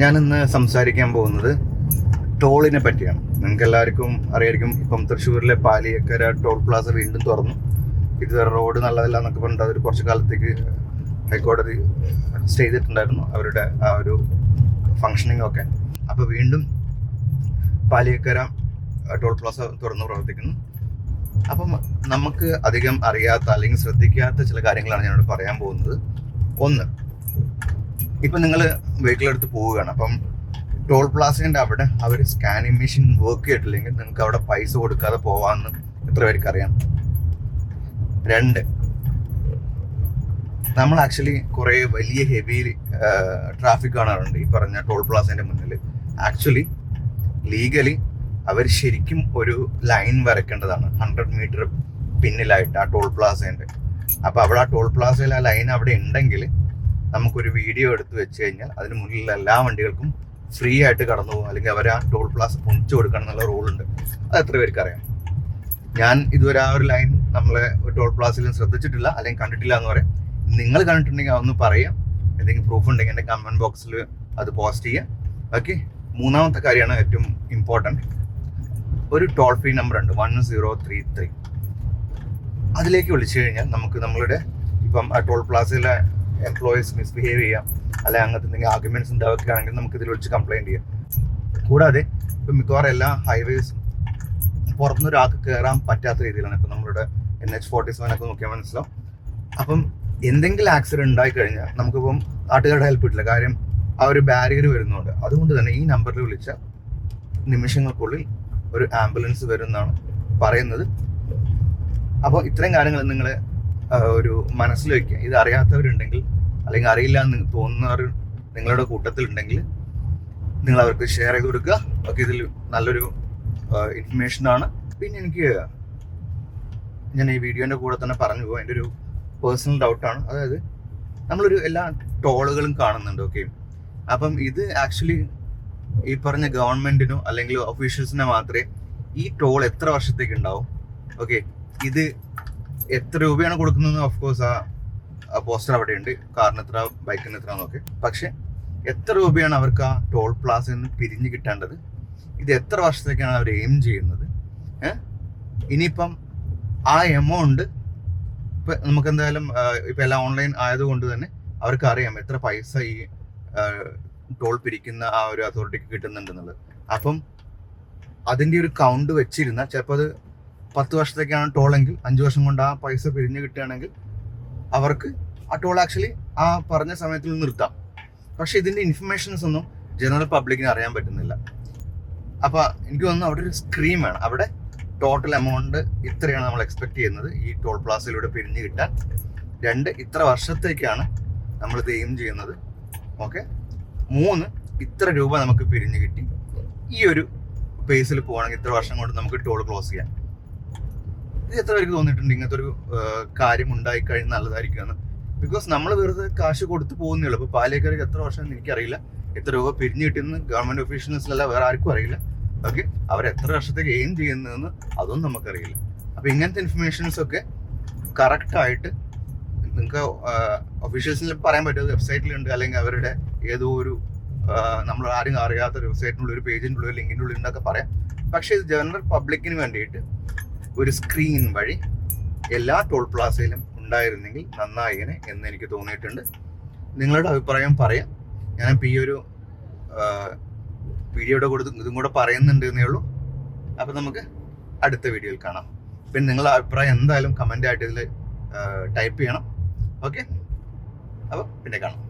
ഞാൻ ഇന്ന് സംസാരിക്കാൻ പോകുന്നത് ടോളിനെ പറ്റിയാണ്. നിങ്ങൾക്ക് എല്ലാവർക്കും അറിയായിരിക്കും ഇപ്പം തൃശ്ശൂരിലെ പാലിയക്കര ടോൾ പ്ലാസ വീണ്ടും തുറന്നു. ഇത് റോഡ് നല്ലതല്ല എന്നൊക്കെ പറഞ്ഞിട്ട് അവർ കുറച്ച് കാലത്തേക്ക് ഹൈക്കോടതി സ്റ്റേ ചെയ്തിട്ടുണ്ടായിരുന്നു അവരുടെ ആ ഒരു ഫങ്ഷനിങ് ഒക്കെ. അപ്പോൾ വീണ്ടും പാലിയക്കര ടോൾ പ്ലാസ തുറന്നു പ്രവർത്തിക്കുന്നു. അപ്പം നമുക്ക് അധികം അറിയാത്ത അല്ലെങ്കിൽ ശ്രദ്ധിക്കാത്ത ചില കാര്യങ്ങളാണ് ഞാനിവിടെ പറയാൻ പോകുന്നത്. ഒന്ന് ഇപ്പം നിങ്ങൾ വെഹിക്കിളെടുത്ത് പോവുകയാണ്. അപ്പം ടോൾ പ്ലാസേന്റെ അവിടെ അവർ സ്കാനിങ് മെഷീൻ വർക്ക് ചെയ്തിട്ടില്ലെങ്കിൽ നിങ്ങൾക്ക് അവിടെ പൈസ കൊടുക്കാതെ പോവാമെന്ന് എത്ര പേർക്ക് അറിയാം? രണ്ട്. നമ്മൾ ആക്ച്വലി കുറേ വലിയ ഹെവി ട്രാഫിക് കാണാറുണ്ട്. ഈ പറഞ്ഞ ടോൾ പ്ലാസേന്റെ മുന്നിൽ. ആക്ച്വലി ലീഗലി അവർ ശരിക്കും ഒരു ലൈൻ വരയ്ക്കേണ്ടതാണ്. ഹൺഡ്രഡ് മീറ്റർ പിന്നിലായിട്ട് ആ ടോൾ പ്ലാസേന്റെ അപ്പോൾ അവിടെ ആ ടോൾ പ്ലാസയിൽ ആ ലൈൻ അവിടെ ഉണ്ടെങ്കിൽ നമുക്കൊരു വീഡിയോ എടുത്തു വെച്ച് കഴിഞ്ഞാൽ അതിന് മുന്നിലുള്ള എല്ലാ വണ്ടികൾക്കും ഫ്രീ ആയിട്ട് കടന്നു പോകും. അല്ലെങ്കിൽ അവർ ആ ടോൾ പ്ലാസ് പൊണിച്ചു കൊടുക്കണം എന്നുള്ള റൂളുണ്ട് അത് എത്ര പേർക്ക് അറിയാം? ഞാൻ ഇതുവരെ ആ ഒരു ലൈൻ നമ്മളെ ടോൾ പ്ലാസിലും ശ്രദ്ധിച്ചിട്ടില്ല അല്ലെങ്കിൽ കണ്ടിട്ടില്ല എന്ന് പറയാം. നിങ്ങൾ കണ്ടിട്ടുണ്ടെങ്കിൽ അതൊന്ന് പറയാം. എന്തെങ്കിലും പ്രൂഫ് ഉണ്ടെങ്കിൽ എന്റെ കമന്റ് ബോക്സിൽ അത് പോസ്റ്റ് ചെയ്യാം. ഓക്കെ മൂന്നാമത്തെ കാര്യമാണ് ഏറ്റവും ഇമ്പോർട്ടന്റ് ഒരു ടോൾ ഫ്രീ നമ്പർ ഉണ്ട് വൺ സീറോ ത്രീ ത്രീ അതിലേക്ക് വിളിച്ചു കഴിഞ്ഞാൽ നമുക്ക് നമ്മളുടെ ഇപ്പം ടോൾ പ്ലാസയിലെ എംപ്ലോയീസ് മിസ്ബിഹേവ് ചെയ്യാം. അല്ലെ അങ്ങനത്തെ എന്തെങ്കിലും ആർഗ്യുമെന്റ്സ് ഉണ്ടാവുകയാണെങ്കിൽ നമുക്ക് ഇതിൽ വിളിച്ച് കംപ്ലൈന്റ് ചെയ്യാം. കൂടാതെ ഇപ്പം മിക്കവാറും എല്ലാ ഹൈവേസും പുറത്തുനിന്ന് ഒരാൾക്ക് കയറാൻ പറ്റാത്ത രീതിയിലാണ് ഇപ്പം നമ്മളുടെ എൻ എച്ച് ഫോർട്ടി സെവൻ ഒക്കെ നോക്കിയാൽ മനസ്സിലാവും. അപ്പം എന്തെങ്കിലും ആക്സിഡന്റ് ഉണ്ടായി കഴിഞ്ഞാൽ നമുക്കിപ്പം നാട്ടുകാരുടെ ഹെൽപ്പ് കിട്ടില്ല. കാര്യം ആ ഒരു ബാരിയർ വരുന്നുണ്ട്. അതുകൊണ്ട് തന്നെ ഈ നമ്പറിൽ വിളിച്ച നിമിഷങ്ങൾക്കുള്ളിൽ ഒരു ആംബുലൻസ് വരുമെന്നാണ് പറയുന്നത്. അപ്പോൾ ഇത്രയും കാര്യങ്ങൾ നിങ്ങൾ ഒരു മനസ്സിൽ വയ്ക്കുക ഇത് അറിയാത്തവരുണ്ടെങ്കിൽ അല്ലെങ്കിൽ അറിയില്ല എന്ന് തോന്നുന്നവർ നിങ്ങളുടെ കൂട്ടത്തിലുണ്ടെങ്കിൽ നിങ്ങൾ അവർക്ക് ഷെയർ ചെയ്ത് കൊടുക്കുക. ഒക്കെ ഇതിൽ നല്ലൊരു ഇൻഫർമേഷൻ ആണ്. പിന്നെ എനിക്ക് ഞാൻ ഈ വീഡിയോന്റെ കൂടെ തന്നെ പറഞ്ഞു പോകും. എന്റെ ഒരു പേഴ്സണൽ ഡൗട്ടാണ് അതായത് നമ്മളൊരു എല്ലാ ടോളുകളും കാണുന്നുണ്ട് ഓക്കെ അപ്പം ഇത് ആക്ച്വലി ഈ പറഞ്ഞ ഗവൺമെന്റിനോ അല്ലെങ്കിൽ ഒഫീഷ്യൽസിനോ മാത്രമേ ഈ ടോൾ എത്ര വർഷത്തേക്ക് ഉണ്ടാവും ഓക്കെ ഇത് എത്ര രൂപയാണ് കൊടുക്കുന്നത്? ഓഫ് കോഴ്സ് ആ പോസ്റ്റർ അവിടെ ഉണ്ട് കാറിന് എത്ര ബൈക്കിന് എത്ര എന്നൊക്കെ. പക്ഷെ എത്ര രൂപയാണ് അവർക്ക് ആ ടോൾ പ്ലാസയിൽ നിന്ന് പിരിഞ്ഞ് കിട്ടേണ്ടത്? ഇത് എത്ര വർഷത്തേക്കാണ് അവർ എയിം ചെയ്യുന്നത്? ഇനിയിപ്പം ആ എമൗണ്ട് ഇപ്പം നമുക്ക് എന്തായാലും ഇപ്പം എല്ലാം ഓൺലൈൻ ആയതുകൊണ്ട് തന്നെ അവർക്ക് അറിയാം എത്ര പൈസ ഈ ടോൾ പിരിക്കുന്ന ആ ഒരു അതോറിറ്റിക്ക് കിട്ടുന്നുണ്ടെന്നുള്ളത്. അപ്പം അതിന്റെ ഒരു കൗണ്ട് വെച്ചിരുന്ന ചിലപ്പോൾ അത് പത്ത് വർഷത്തേക്കാണ് ടോൾ എങ്കിൽ അഞ്ച് വർഷം കൊണ്ട് ആ പൈസ പിരിഞ്ഞ് കിട്ടുകയാണെങ്കിൽ അവർക്ക് ആ ടോൾ ആക്ച്വലി ആ പറഞ്ഞ സമയത്തിൽ നിർത്താം. പക്ഷെ ഇതിന്റെ ഇൻഫർമേഷൻസ് ഒന്നും ജനറൽ പബ്ലിക്കിന് അറിയാൻ പറ്റുന്നില്ല. അപ്പോൾ എനിക്ക് തോന്നുന്നു അവിടെ ഒരു സ്ക്രീം വേണം അവിടെ ടോട്ടൽ എമൗണ്ട് ഇത്രയാണ് നമ്മൾ എക്സ്പെക്ട് ചെയ്യുന്നത്. ഈ ടോൾ പ്ലാസയിലൂടെ പിരിഞ്ഞ് കിട്ടാൻ. രണ്ട് ഇത്ര വർഷത്തേക്കാണ് നമ്മൾ ഇത് എയിം ചെയ്യുന്നത്. ഓക്കെ മൂന്ന് ഇത്ര രൂപ നമുക്ക് പിരിഞ്ഞ് കിട്ടി. ഈ ഒരു പേസിൽ പോകണമെങ്കിൽ ഇത്ര വർഷം കൊണ്ട് നമുക്ക് ടോൾ ക്ലോസ് ചെയ്യാം. എത്ര പേർക്ക് തോന്നിയിട്ടുണ്ട് ഇങ്ങനത്തെ ഒരു കാര്യം ഉണ്ടായി കഴിഞ്ഞാൽ നല്ലതായിരിക്കും ബിക്കോസ് നമ്മൾ വെറുതെ കാശ് കൊടുത്തു പോകുന്നേ ഉള്ളൂ. ഇപ്പോൾ പാലേക്കരയ്ക്ക് എത്ര വർഷം എനിക്കറിയില്ല. എത്ര രൂപ പിരിഞ്ഞു കിട്ടിയെന്ന് ഗവൺമെന്റ് ഒഫീഷ്യൽസിലല്ല വേറെ ആർക്കും അറിയില്ല. ഓക്കെ അവർ എത്ര വർഷത്തേക്ക് എയിം ചെയ്യുന്നതെന്ന് അതൊന്നും നമുക്കറിയില്ല. അപ്പോൾ ഇങ്ങനത്തെ ഇൻഫർമേഷൻസ് ഒക്കെ കറക്റ്റായിട്ട് നിങ്ങൾക്ക് ഒഫീഷ്യൽസിൽ പറയാൻ പറ്റും. വെബ്സൈറ്റിലുണ്ട് അല്ലെങ്കിൽ അവരുടെ ഏതോ ഒരു നമ്മൾ ആരും അറിയാത്ത ഒരു വെബ്സൈറ്റിനുള്ള ഒരു പേജിന്റെ ഉള്ളിൽ ലിങ്കിന്റെ ഉള്ളിൽ പറയാം. പക്ഷേ ഇത് ജനറൽ പബ്ലിക്കിന് വേണ്ടിയിട്ട് ഒരു സ്ക്രീൻ വഴി എല്ലാ ടോൾ പ്ലാസയിലും ഉണ്ടായിരുന്നെങ്കിൽ നന്നായിനെ എന്ന് എനിക്ക് തോന്നിയിട്ടുണ്ട്. നിങ്ങളുടെ അഭിപ്രായം പറയാം. ഞാനിപ്പോൾ ഈ ഒരു വീഡിയോയുടെ കൂടെ ഇതും കൂടെ പറയുന്നുണ്ട് എന്നേ ഉള്ളൂ. അപ്പം നമുക്ക് അടുത്ത വീഡിയോയിൽ കാണാം. പിന്നെ നിങ്ങളുടെ അഭിപ്രായം എന്തായാലും കമന്റ് ആയിട്ട് ഇതിൽ ടൈപ്പ് ചെയ്യണം. ഓക്കെ അപ്പോൾ പിന്നെ കാണാം.